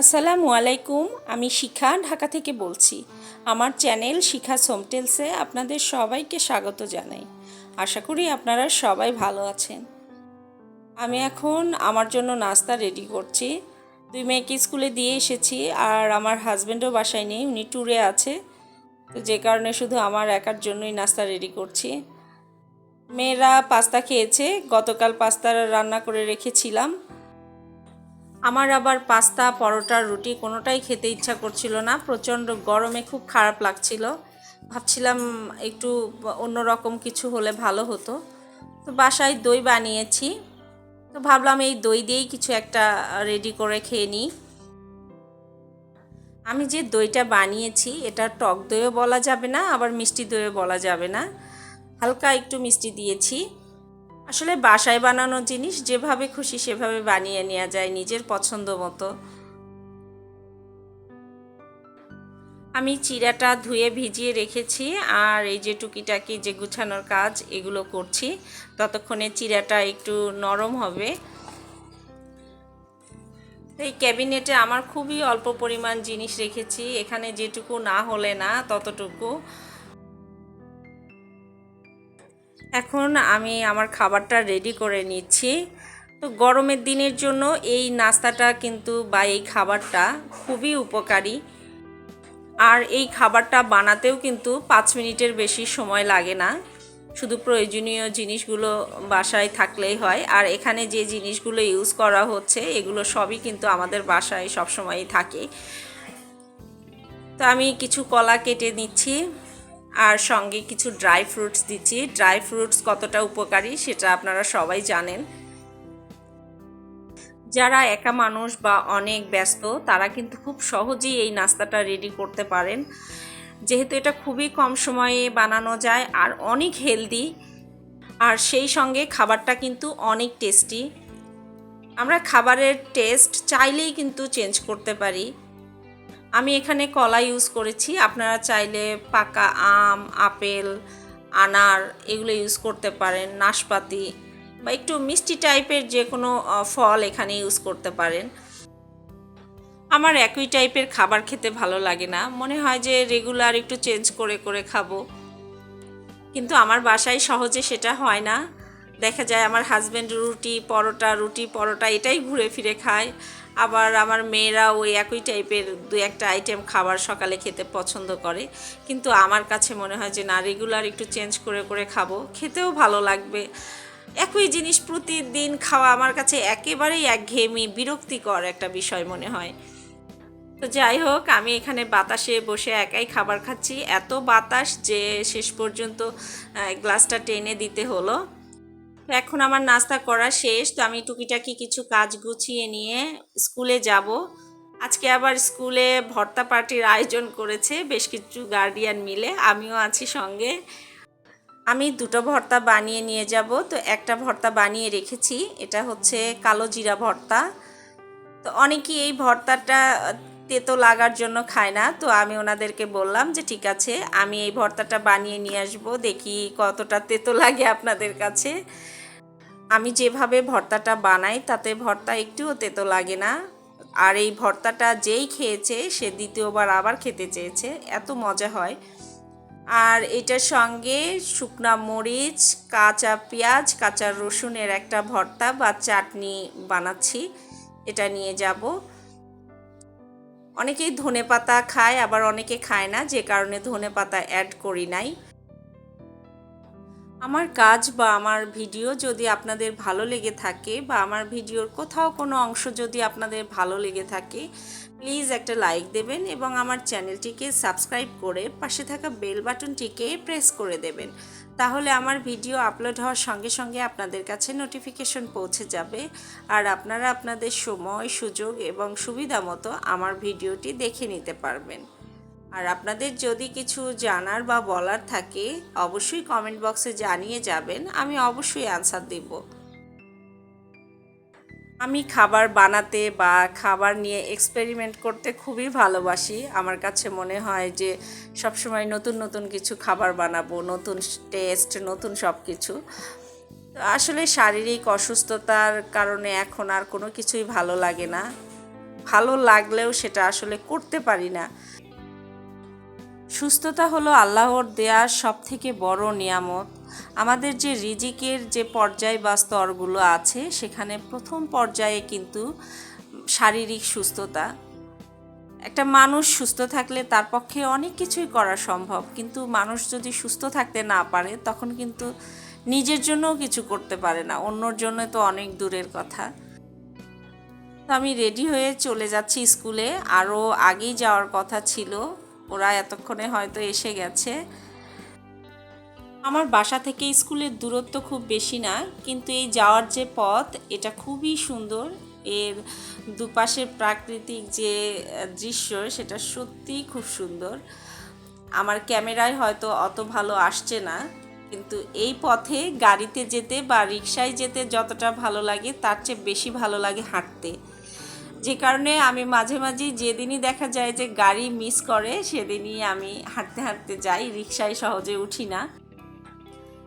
আসসালামু আলাইকুম, আমি শিখা, ঢাকা থেকে বলছি। আমার চ্যানেল শিখা সোমটেলসে আপনাদের সবাইকে স্বাগত জানাই। আশা করি আপনারা সবাই ভালো আছেন। আমি এখন আমার জন্য নাস্তা রেডি করছি। দুই মেয়েকে স্কুলে দিয়ে এসেছি আর আমার হাজব্যান্ডও বাসায় নেই, উনি ট্যুরে আছে। তো যে কারণে শুধু আমার একার জন্যই নাস্তা রেডি করছি। মেয়েরা পাস্তা খেয়েছে, গতকাল পাস্তা রান্না করে রেখেছিলাম। আমার আবার পাস্তা, পরোটা, রুটি কোনোটাই খেতে ইচ্ছা করছিল না। প্রচণ্ড গরমে খুব খারাপ লাগছিল। ভাবছিলাম একটু অন্যরকম কিছু হলে ভালো হতো। তো বাসায় দই বানিয়েছি। তো ভাবলাম এই দই দিয়েই কিছু একটা রেডি করে খেয়ে নিই। আমি যে দইটা বানিয়েছি, এটা টক দইও বলা যাবে না, আবার মিষ্টি দইও বলা যাবে না। হালকা একটু মিষ্টি দিয়েছি। আসলে বাসায় বানানো জিনিস যেভাবে খুশি সেভাবে বানিয়ে নেওয়া যায় নিজের পছন্দ মতো। আমি চিরাটা ধুয়ে ভিজিয়ে রেখেছি আর এই যে টুকিটাকি যে গুছানোর কাজ, এগুলো করছি। ততক্ষণে চিরাটা একটু নরম হবে। এই ক্যাবিনেটে আমার খুবই অল্প পরিমাণ জিনিস রেখেছি। এখানে যেটুকু না হলে না, ততটুকু। এখন আমি আমার খাবারটা রেডি করে নিচ্ছি। তো গরমের দিনের জন্য এই নাস্তাটা কিন্তু বা এই খাবারটা খুবই উপকারী। আর এই খাবারটা বানাতেও কিন্তু পাঁচ মিনিটের বেশি সময় লাগে না। শুধু প্রয়োজনীয় জিনিসগুলো বাসায় থাকলেই হয়। আর এখানে যে জিনিসগুলো ইউজ করা হচ্ছে, এগুলো সবই কিন্তু আমাদের বাসায় সবসময়ই থাকে। তো আমি কিছু কলা কেটে নিচ্ছি। আর সঙ্গে কিছু ড্রাই ফ্রুটস দিচ্ছি। ড্রাই ফ্রুটস কতটা উপকারী সেটা আপনারা সবাই জানেন। যারা একা মানুষ বা অনেক ব্যস্ত, তারা কিন্তু খুব সহজেই এই নাস্তাটা রেডি করতে পারেন। যেহেতু এটা খুবই কম সময়ে বানানো যায় আর অনেক হেলদি আর সেই সঙ্গে খাবারটা কিন্তু অনেক টেস্টি আমরা খাবারের টেস্ট চাইলেই কিন্তু চেঞ্জ করতে পারি। আমি এখানে কলা ইউজ করেছি। আপনারা চাইলে পাকা আম, আপেল, আনার এগুলো ইউজ করতে পারেন, নাশপাতি বা একটু মিষ্টি টাইপের যে কোনো ফল এখানে ইউজ করতে পারেন। আমার একই টাইপের খাবার খেতে ভালো লাগে না। মনে হয় যে রেগুলার একটু চেঞ্জ করে করে খাব। কিন্তু আমার বাসায় সহজে সেটা হয় না। দেখা যায় আমার হাজব্যান্ড রুটি, পরোটা রুটি, পরোটা এটাই ঘুরে ফিরে খায়। আবার আমার মেয়েরা ওই একই টাইপের দু একটা আইটেম খাবার সকালে খেতে পছন্দ করে। কিন্তু আমার কাছে মনে হয় যে, না রেগুলার একটু চেঞ্জ করে করে খাব। খেতেও ভালো লাগবে। একই জিনিস প্রতিদিন খাওয়া আমার কাছে একেবারেই একঘেয়েমি, বিরক্তিকর একটা বিষয় মনে হয়। তো যাই হোক, আমি এখানে বাতাসে বসে একাই খাবার খাচ্ছি। এত বাতাস যে শেষ পর্যন্ত গ্লাসটা টেনে দিতে হলো। তো এখন আমার নাস্তা করা শেষ, তো আমি টুকিটাকি কিছু কাজ গুছিয়ে নিয়ে স্কুলে যাব। আজকে আবার স্কুলে ভর্তা পার্টির আয়োজন করেছে, বেশ কিছু গার্ডিয়ান মিলে, আমিও আছি সঙ্গে। আমি দুটো ভর্তা বানিয়ে নিয়ে যাব, তো একটা ভর্তা বানিয়ে রেখেছি, এটা হচ্ছে কালো জিরা ভর্তা। তো অনেকেই এই ভর্তাটা তেতো লাগার জন্য খায় না, তো আমি ওনাদেরকে বললাম যে ঠিক আছে, আমি এই ভর্তাটা বানিয়ে নিয়ে আসব, দেখি কতটা তেতো লাগে আপনাদের কাছে। আমি যেভাবে ভর্তাটা বানাই, তাতে ভর্তা একটুও তেতো লাগে না। আর এই ভর্তাটা যেই খেয়েছে, সে দ্বিতীয়বার আবার খেতে চেয়েছে। এত মজা হয়। আর এটার সঙ্গে শুকনা মরিচ, কাঁচা পেঁয়াজ, কাঁচা রসুনের একটা ভর্তা বা চাটনি বানাচ্ছি। এটা নিয়ে যাব। অনেকেই ধনে পাতা খায়, আবার অনেকে খায় না। যে কারণে ধনে পাতা অ্যাড করি নাই। আমার কাজ বা আমার ভিডিও যদি আপনাদের ভালো লেগে থাকে বা আমার ভিডিওর কোথাও কোনো অংশ যদি আপনাদের ভালো লেগে থাকে প্লিজ একটা লাইক দেবেন এবং আমার চ্যানেলটিকে সাবস্ক্রাইব করে পাশে থাকা বেল বাটনটিকে প্রেস করে দেবেন। তাহলে আমার ভিডিও আপলোড হওয়ার সঙ্গে সঙ্গে আপনাদের কাছে নোটিফিকেশন পৌঁছে যাবে আর আপনারা আপনাদের সময়, সুযোগ এবং সুবিধা মতো আমার ভিডিওটি দেখে নিতে পারবেন। আর আপনাদের যদি কিছু জানার বা বলার থাকে, অবশ্যই কমেন্ট বক্সে জানিয়ে যাবেন, আমি অবশ্যই অ্যান্সার দেব। আমি খাবার বানাতে বা খাবার নিয়ে এক্সপেরিমেন্ট করতে খুবই ভালোবাসি। আমার কাছে মনে হয় যে সবসময় নতুন নতুন কিছু খাবার বানাবো, নতুন টেস্ট নতুন সব কিছু আসলে শারীরিক অসুস্থতার কারণে এখন আর কোনো কিছুই ভালো লাগে না। ভালো লাগলেও সেটা আসলে করতে পারি না। সুস্থতা হলো আল্লাহর দেয়া সব থেকে বড় নিয়ামত। আমাদের যে রিজিকের যে পর্যায় বা স্তরগুলো আছে, সেখানে প্রথম পর্যায়ে কিন্তু শারীরিক সুস্থতা। একটা মানুষ সুস্থ থাকলে তার পক্ষে অনেক কিছুই করা সম্ভব, কিন্তু মানুষ যদি সুস্থ থাকতে না পারে, তখন কিন্তু নিজের জন্যও কিছু করতে পারে না, অন্যর জন্য তো অনেক দূরের কথা। তো আমি রেডি হয়ে চলে যাচ্ছি স্কুলে। আরও আগেই যাওয়ার কথা ছিল। ওরা এতক্ষণে হয়তো এসে গেছে। আমার বাসা থেকে স্কুলের দূরত্ব খুব বেশি না, কিন্তু এই যাওয়ার যে পথ, এটা খুবই সুন্দর। এর দুপাশের প্রাকৃতিক যে দৃশ্য, সেটা সত্যিই খুব সুন্দর। আমার ক্যামেরায় হয়তো অত ভালো আসছে না, কিন্তু এই পথে গাড়িতে যেতে বা রিক্সায় যেতে যতটা ভালো লাগে, তার চেয়ে বেশি ভালো লাগে হাঁটতে। যে কারণে আমি মাঝে মাঝে যেদিনই দেখা যায় যে গাড়ি মিস করে, সেদিনই আমি হাঁটতে হাঁটতে যাই, রিক্সায় সহজে উঠি না।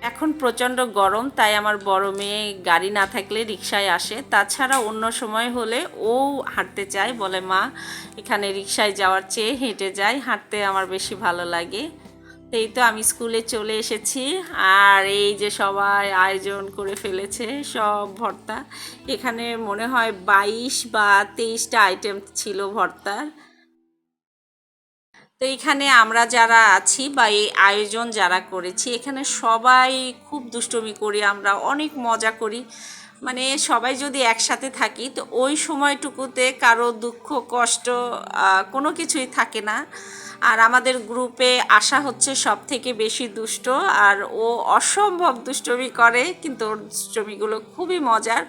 এখন প্রচণ্ড গরম, তাই আমার বড় মেয়ে গাড়ি না থাকলে রিক্সায় আসে। তাছাড়া অন্য সময় হলে ও হাঁটতে চায়, বলে, মা, এখানে রিক্সায় যাওয়ার চেয়ে হেঁটে যায় হাঁটতে আমার বেশি ভালো লাগে। এই তো আমি স্কুলে চলে এসেছি। আর এই যে সবাই আয়োজন করে ফেলেছে সব ভর্তা। এখানে মনে হয় বাইশ বা তেইশটা আইটেম ছিল ভর্তার। তো এখানে আমরা যারা আছি বা এই আয়োজন যারা করেছি, এখানে সবাই খুব দুষ্টমি করি, আমরা অনেক মজা করি। মানে সবাই যদি একসাথে থাকি, তো ওই সময়টুকুতে কারও দুঃখ, কষ্ট কোনো কিছুই থাকে না। আর আমাদের গ্রুপে আসা হচ্ছে সব থেকে বেশি দুষ্ট, আর ও অসম্ভব দুষ্টমি করে, কিন্তু ওর দুষ্টমিগুলো খুবই মজার।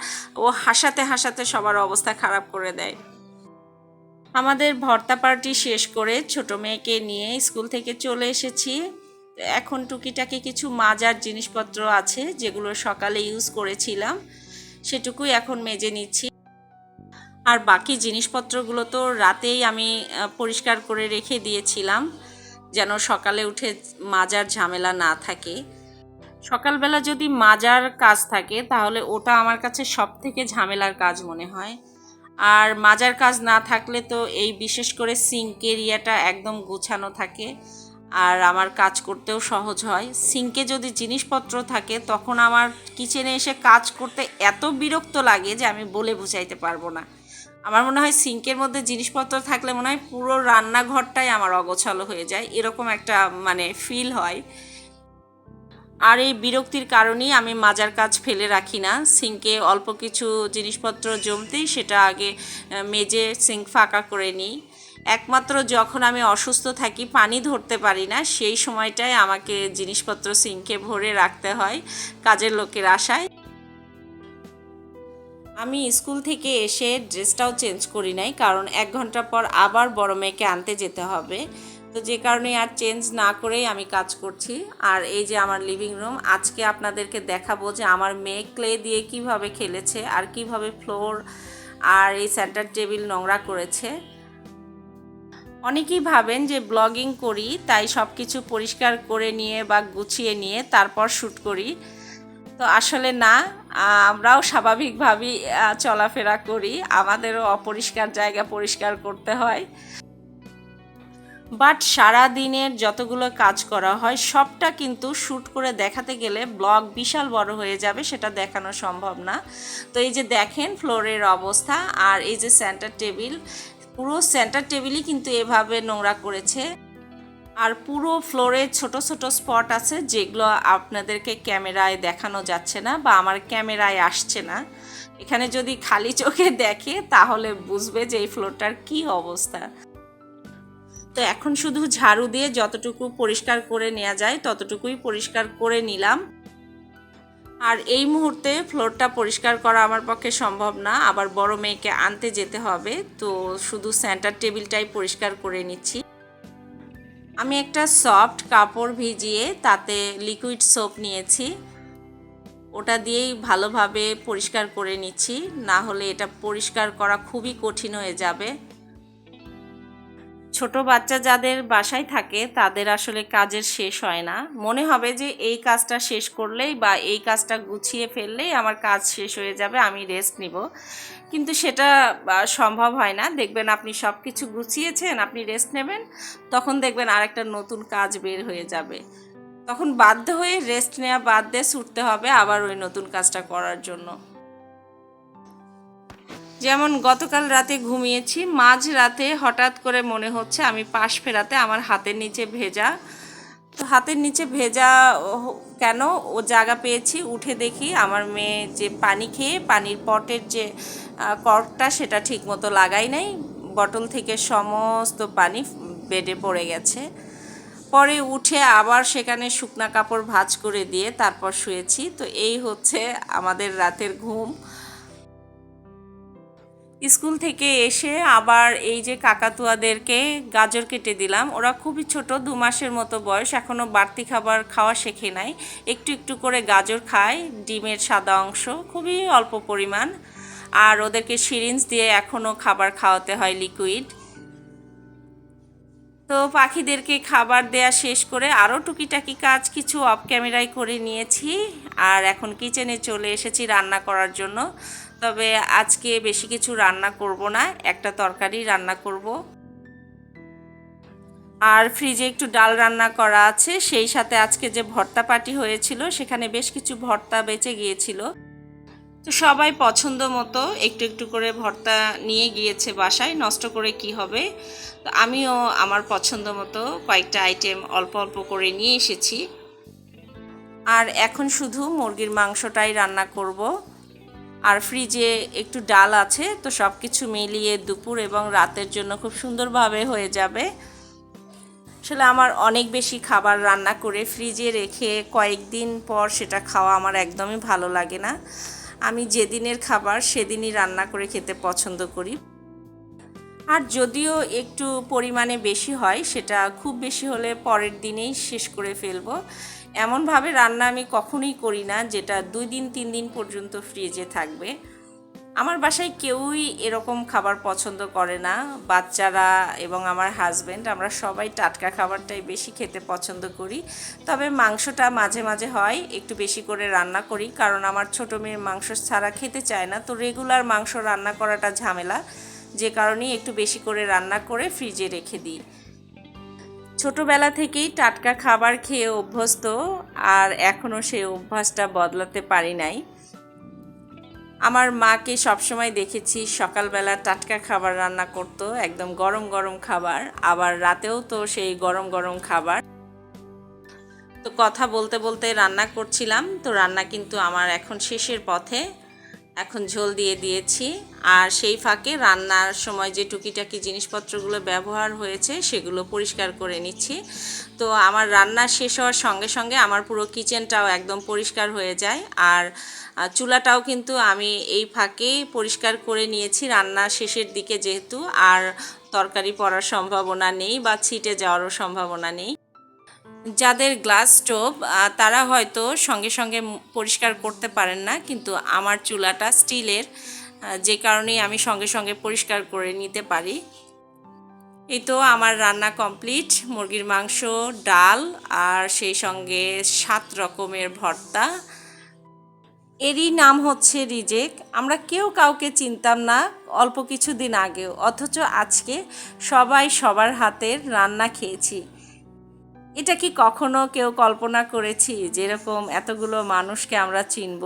ও হাসাতে হাসাতে সবার অবস্থা খারাপ করে দেয়। আমাদের ভর্তা পার্টি শেষ করে ছোট মেয়েকে নিয়ে স্কুল থেকে চলে এসেছি। এখন টুকিটাকি কিছু মাজার জিনিসপত্র আছে, যেগুলো সকালে ইউজ করেছিলাম। সেটুকুই এখন মেজে নিচ্ছি। আর বাকি জিনিসপত্রগুলো তো রাতেই আমি পরিষ্কার করে রেখে দিয়েছিলাম, যেন সকালে উঠে মাজার ঝামেলা না থাকে। সকালবেলা যদি মাজার কাজ থাকে, তাহলে ওটা আমার কাছে সব থেকে ঝামেলার কাজ মনে হয়। আর মাজার কাজ না থাকলে তো এই বিশেষ করে সিঙ্ক এরিয়াটা একদম গুছানো থাকে। আর আমার কাজ করতেও সহজ হয়। সিঙ্কে যদি জিনিসপত্র থাকে, তখন আমার কিচেনে এসে কাজ করতে এত বিরক্ত লাগে যে আমি বলে বুঝাইতে পারব না। আমার মনে হয় সিঙ্কের মধ্যে জিনিসপত্র থাকলে মনে হয় পুরো রান্নাঘরটাই আমার অগোছালো হয়ে যায়, এরকম একটা মানে ফিল হয়। আর এই বিরক্তির কারণেই আমি মাজার কাজ ফেলে রাখি না। সিঙ্কে অল্প কিছু জিনিসপত্র জমতেই সেটা আগে মেজে সিঙ্ক ফাঁকা করে নিই। একমাত্র যখন আমি অসুস্থ থাকি, পানি ধরতে পারি না, সেই সময়টায় আমাকে জিনিসপত্র সিঙ্কে ভরে রাখতে হয় কাজের লোকের আশায়। আমি স্কুল থেকে এসে ড্রেসটাও চেঞ্জ করি নাই, কারণ এক ঘণ্টা পর আবার বড় মেয়েকে আনতে যেতে হবে। তো যে কারণে আর চেঞ্জ না করেই আমি কাজ করছি। আর এই যে আমার লিভিং রুম, আজকে আপনাদেরকে দেখাবো যে আমার মেয়ে ক্লে দিয়ে কীভাবে খেলেছে, আর কীভাবে ফ্লোর আর এই সেন্টার টেবিল নোংরা করেছে। অনেকেই ভাবেন যে ব্লগিং করি, তাই সব কিছু পরিষ্কার করে নিয়ে বা গুছিয়ে নিয়ে তারপর শ্যুট করি। তো আসলে না আমরাও স্বাভাবিকভাবেই চলাফেরা করি। আমাদেরও অপরিষ্কার জায়গা পরিষ্কার করতে হয়। বাট সারা দিনের যতগুলো কাজ করা হয়, সবটা কিন্তু শ্যুট করে দেখাতে গেলে ব্লগ বিশাল বড় হয়ে যাবে, সেটা দেখানো সম্ভব না। তো এই যে দেখেন, ফ্লোরের অবস্থা, আর এই যে সেন্টার টেবিল পুরো সেন্টার টেবিলই কিন্তু এভাবে নোংরা করেছে। আর পুরো ফ্লোরে ছোট ছোট স্পট আছে যেগুলো আপনাদেরকে ক্যামেরায় দেখানো যাচ্ছে না বা আমার ক্যামেরায় আসছে না। এখানে যদি খালি চোখে দেখে তাহলে বুঝবে যে এই ফ্লোরটার কি অবস্থা। তো এখন শুধু ঝাড়ু দিয়ে যতটুকু পরিষ্কার করে নেওয়া যায় ততটুকুই পরিষ্কার করে নিলাম। আর এই মুহূর্তে ফ্লোরটা পরিষ্কার করা আমার পক্ষে সম্ভব না, আবার বড় মেয়েকে আনতে যেতে হবে, তো শুধু সেন্টার টেবিলটাই পরিষ্কার করে নিচ্ছি। আমি একটা সফট কাপড় ভিজিয়ে তাতে লিকুইড সোপ নিয়েছি, ওটা দিয়েই ভালোভাবে পরিষ্কার করে নিচ্ছি, না হলে এটা পরিষ্কার করা খুবই কঠিন হয়ে যাবে। ছোট বাচ্চা যাদের বাসায় থাকে, তাদের আসলে কাজের শেষ হয় না। মনে হবে যে এই কাজটা শেষ করলেই বা এই কাজটা গুছিয়ে ফেললেই আমার কাজ শেষ হয়ে যাবে, আমি রেস্ট নিব। কিন্তু সেটা সম্ভব হয় না। দেখবেন আপনি সব কিছু গুছিয়েছেন, আপনি রেস্ট নেবেন, তখন দেখবেন আরেকটা নতুন কাজ বের হয়ে যাবে। তখন বাধ্য হয়ে রেস্ট নেওয়া বাদ দিয়ে ছুটতে হবে আবার ওই নতুন কাজটা করার জন্য। যেমন গতকাল রাতে ঘুমিয়েছি, মাঝ রাতে হঠাৎ করে মনে হচ্ছে আমি পাশ ফেরাতে আমার হাতের নিচে ভেজা। তো হাতের নিচে ভেজা কেন? ও জায়গা পেয়েছি, উঠে দেখি আমার মেয়ে যে পানি খেয়ে পানির পটের যে কর্কটা সেটা ঠিক মতো লাগাই নাই। বটল থেকে সমস্ত পানি বেডে পড়ে গেছে। পরে উঠে আবার সেখানে শুকনা কাপড় ভাঁজ করে দিয়ে তারপর শুয়েছি। তো এই হচ্ছে আমাদের রাতের ঘুম। স্কুল থেকে এসে আবার এই যে কাকাতুয়াদেরকে গাজর কেটে দিলাম। ওরা খুবই ছোট, দু মাসের মতো বয়স এখনও বাড়তি খাবার খাওয়া শেখে নাই। একটু একটু করে গাজর খায়, ডিমের সাদা অংশ, খুবই অল্প পরিমাণ। আর ওদেরকে সিরিঞ্জ দিয়ে এখনও খাবার খাওয়াতে হয় লিকুইড। তো পাখিদেরকে খাবার দেয়া শেষ করে আরও টুকিটাকি কাজ কিছু অফ ক্যামেরায় করে নিয়েছি। আর এখন কিচেনে চলে এসেছি রান্না করার জন্য। তবে আজকে বেশি কিছু রান্না করব না, একটা তরকারি রান্না করব। আর ফ্রিজে একটু ডাল রান্না করা আছে, সেই সাথে আজকে যে ভর্তা পার্টি হয়েছিল, সেখানে বেশ কিছু ভর্তা বেঁচে গিয়েছিল। তো সবাই পছন্দ মতো একটু একটু করে ভর্তা নিয়ে গিয়েছে বাসায়, নষ্ট করে কি হবে? তো আমিও আমার পছন্দ মতো কয়েকটা আইটেম অল্প অল্প করে নিয়ে এসেছি। আর এখন শুধু মুরগির মাংসটাই রান্না করব। আর ফ্রিজে একটু ডাল আছে, তো সব কিছু মিলিয়ে দুপুর এবং রাতের জন্য খুব সুন্দরভাবে হয়ে যাবে। আসলে আমার অনেক বেশি খাবার রান্না করে ফ্রিজে রেখে কয়েকদিন পর সেটা খাওয়া আমার একদমই ভালো লাগে না। আমি যেদিনের খাবার সেদিনই রান্না করে খেতে পছন্দ করি। আর যদিও একটু পরিমাণে বেশি হয়, সেটা খুব বেশি হলে পরের দিনেই শেষ করে ফেলব। এমনভাবে রান্না আমি কখনোই করি না, যেটা দুই দিন, তিন দিন পর্যন্ত ফ্রিজে থাকবে। আমার বাসায় কেউই এরকম খাবার পছন্দ করে না। বাচ্চারা এবং আমার হাজব্যান্ড আমরা সবাই টাটকা খাবারটাই বেশি খেতে পছন্দ করি। তবে মাংসটা মাঝে মাঝে হয়, একটু বেশি করে রান্না করি, কারণ আমার ছোটো মেয়ের মাংস ছাড়া খেতে চায় না। তো রেগুলার মাংস রান্না করাটা ঝামেলা, যে কারণেই একটু বেশি করে রান্না করে ফ্রিজে রেখে দিই। ছোটবেলা থেকেই টাটকা খাবার খেয়ে অভ্যস্ত, আর এখনও সেই অভ্যাসটা বদলাতে পারি নাই। আমার মাকে সবসময় দেখেছি সকালবেলা টাটকা খাবার রান্না করতো, একদম গরম গরম খাবার, আবার রাতেও তো সেই গরম গরম খাবার। তো কথা বলতে বলতে রান্না করছিলাম, তো রান্না কিন্তু আমার এখন শেষের পথে। এখন ঝোল দিয়ে দিয়েছি। আর সেই ফাঁকে রান্নার সময় যে টুকিটাকি জিনিসপত্রগুলো ব্যবহার হয়েছে, সেগুলো পরিষ্কার করে নিচ্ছি। তো আমার রান্না শেষ হওয়ার সঙ্গে সঙ্গে আমার পুরো কিচেনটাও একদম পরিষ্কার হয়ে যায়। আর চুলাটাও কিন্তু আমি এই ফাঁকেই পরিষ্কার করে নিয়েছি রান্না শেষের দিকে যেহেতু। আর তরকারি পড়ার সম্ভাবনা নেই বা ছিটে যাওয়ারও সম্ভাবনা নেই। যাদের গ্লাস স্টোভ তারা হয়তো সঙ্গে সঙ্গে পরিষ্কার করতে পারেন না, কিন্তু আমার চুলাটা স্টিলের যে কারণেই আমি সঙ্গে সঙ্গে পরিষ্কার করে নিতে পারি। এই তো আমার রান্না কমপ্লিট, মুরগির মাংস, ডাল, আর সেই সঙ্গে সাত রকমের ভর্তা। এরই নাম হচ্ছে রিজেক। আমরা কেউ কাউকে চিনতাম না অল্প কিছুদিন আগেও, অথচ আজকে সবাই সবার হাতের রান্না খেয়েছি। এটা কি কখনো কেউ কল্পনা করেছি যেরকম এতগুলো মানুষকে আমরা চিনব,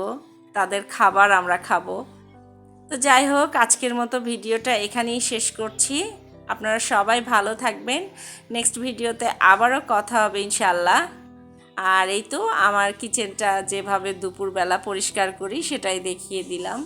তাদের খাবার আমরা খাব? তো যাই হোক, আজকের মতো ভিডিওটা এখানেই শেষ করছি। আপনারা সবাই ভালো থাকবেন। নেক্সট ভিডিওতে আবারও কথা হবে ইনশাল্লাহ আর এই তো, আমার কিচেনটা যেভাবে দুপুরবেলা পরিষ্কার করি, সেটাই দেখিয়ে দিলাম।